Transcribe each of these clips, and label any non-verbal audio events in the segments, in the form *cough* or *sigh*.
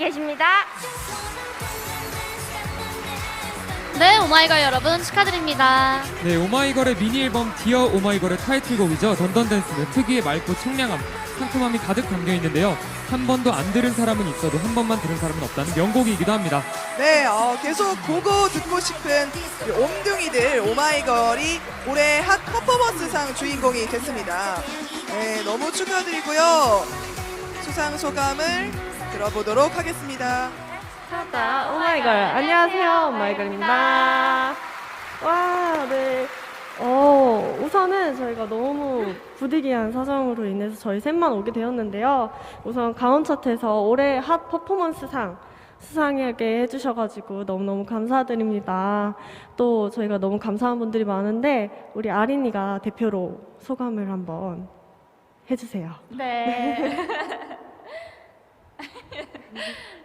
계십니다. 네, 오마이걸 여러분 축하드립니다. 네, 오마이걸의 미니 앨범 디어 오마이걸의 타이틀곡이죠. 던던댄스는 특유의 맑고 청량함, 상큼함이 가득 담겨 있는데요. 한 번도 안 들은 사람은 있어도 한 번만 들은 사람은 없다는 명곡이기도 합니다. 네, 어, 계속 보고 듣고 싶은 옴둥이들 오마이걸이 올해 핫 퍼포먼스상 주인공이 됐습니다. 네, 너무 축하드리고요. 수상 소감을 들어보도록 하겠습니다. 자, 오마이걸. 안녕하세요. 오마이걸입니다. 와, 네. 어, 우선은 저희가 너무 부득이한 사정으로 인해서 저희 셋만 오게 되었는데요. 우선 강원 차트에서 올해 핫 퍼포먼스상 수상하게 해주셔가지고 너무너무 감사드립니다. 또 저희가 너무 감사한 분들이 많은데 우리 아린이가 대표로 소감을 한번 해주세요. 네. *laughs*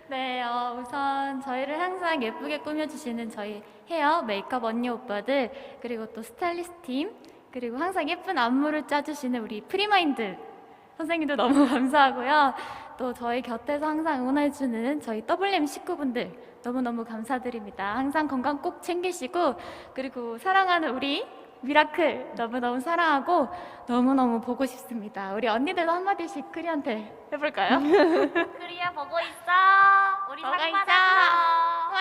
네, 어, 우선 저희를 항상 예쁘게 꾸며주시는 저희 헤어, 메이크업 언니 오빠들, 그리고 또 스타일리스트 팀, 그리고 항상 예쁜 안무를 짜주시는 우리 프리마인드 선생님도 너무 *laughs* 감사하고요. 또 저희 곁에서 항상 응원해주는 저희 WM 식구분들 너무너무 감사드립니다. 항상 건강 꼭 챙기시고, 그리고 사랑하는 우리 미라클 너무너무 사랑하고 너무너무 보고 싶습니다. 우리 언니들도 한마디씩 크리한테 해볼까요? *laughs* 크리야 보고 있어. 우리 보고 상 있어. 받았어.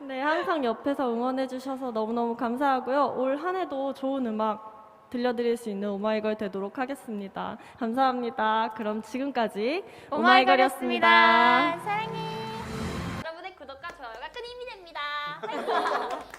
네, 항상 옆에서 응원해주셔서 너무너무 감사하고요. 올 한 해도 좋은 음악 들려드릴 수 있는 오마이걸 되도록 하겠습니다. 감사합니다. 그럼 지금까지 오마이걸이었습니다. 오마이걸이었습니다. 사랑해. 여러분의 구독과 좋아요가 큰 힘이 됩니다. *laughs*